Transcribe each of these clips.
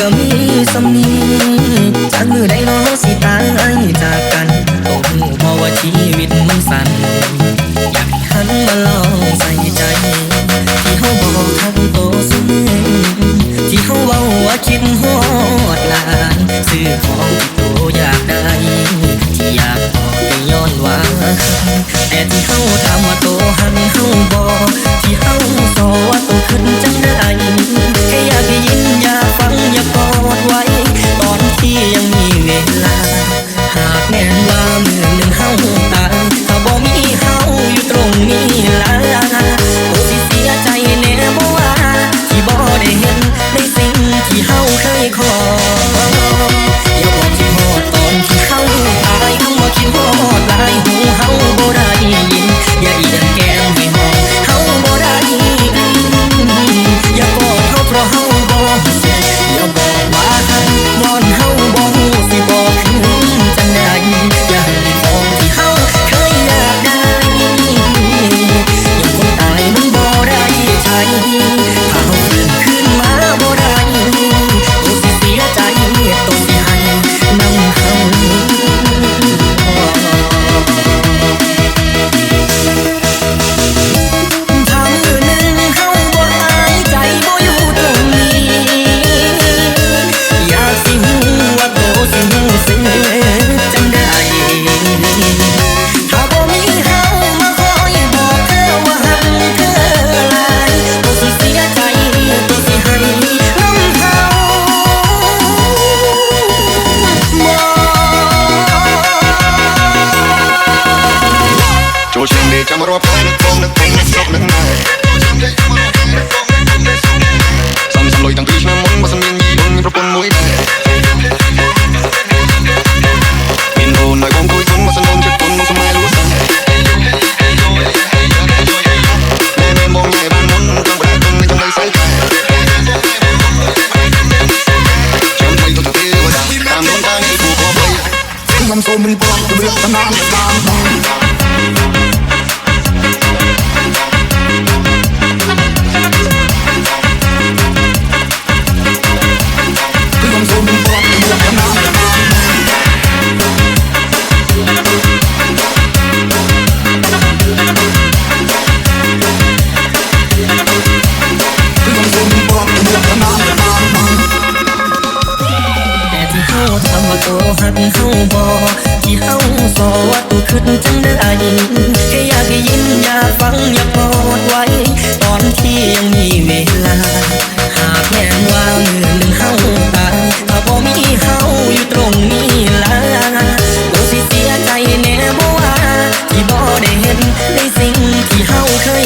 ก็มีสมนีจากมือไดน้อสิตายจากกันก็หูเพราะว่าชีวิตมันสั้นอยากหันมาลองใส่ใจ ที่เขาบอกทางโตซึ้งที่เขาว่าว่าคิดหอดลานซื้อของที่โตอยากได้ ที่อยากออกไปย้อนว่าแต่ที่เขาทำว่าโตหันเขาบอกที่เขาสอว่าโตขึ้นใจ Bam, bam.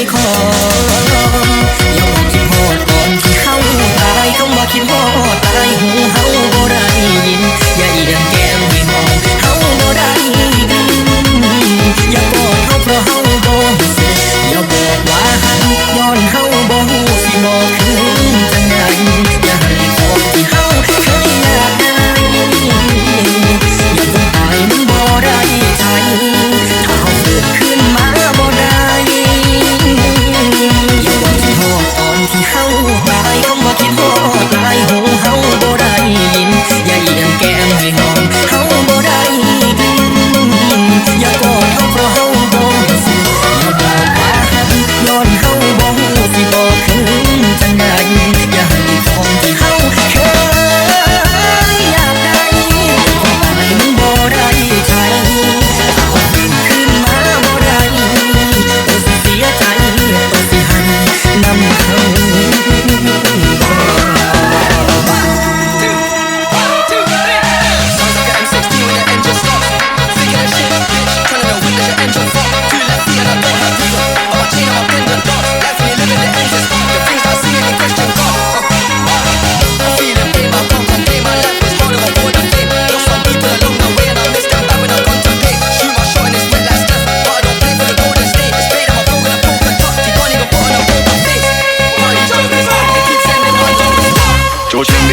call.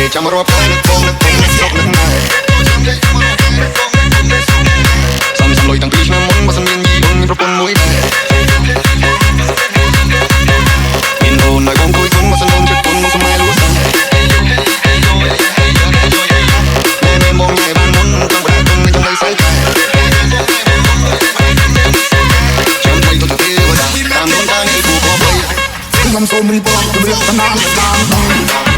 ទេចាំរាប់តែនឹងគង់នឹងគង់នឹងស្រុកនឹងណែសំសំលុយតាំងពីឆ្នាំមុនបើសិនមានយីអូនមានប្រពន្ធមួយដែរមានអូនហើយបងគួយគុំបើសិនអូនជិតគុំមកសម័យលួសាណែមែនមកញ៉ែបានមុនគង់បាគុំនឹងចំណៃសៅកែចាំបីទៅទេវតាតាមរំដានគូបងបីខ្ញុំសូមរីបងជម្រាបតាណាតាម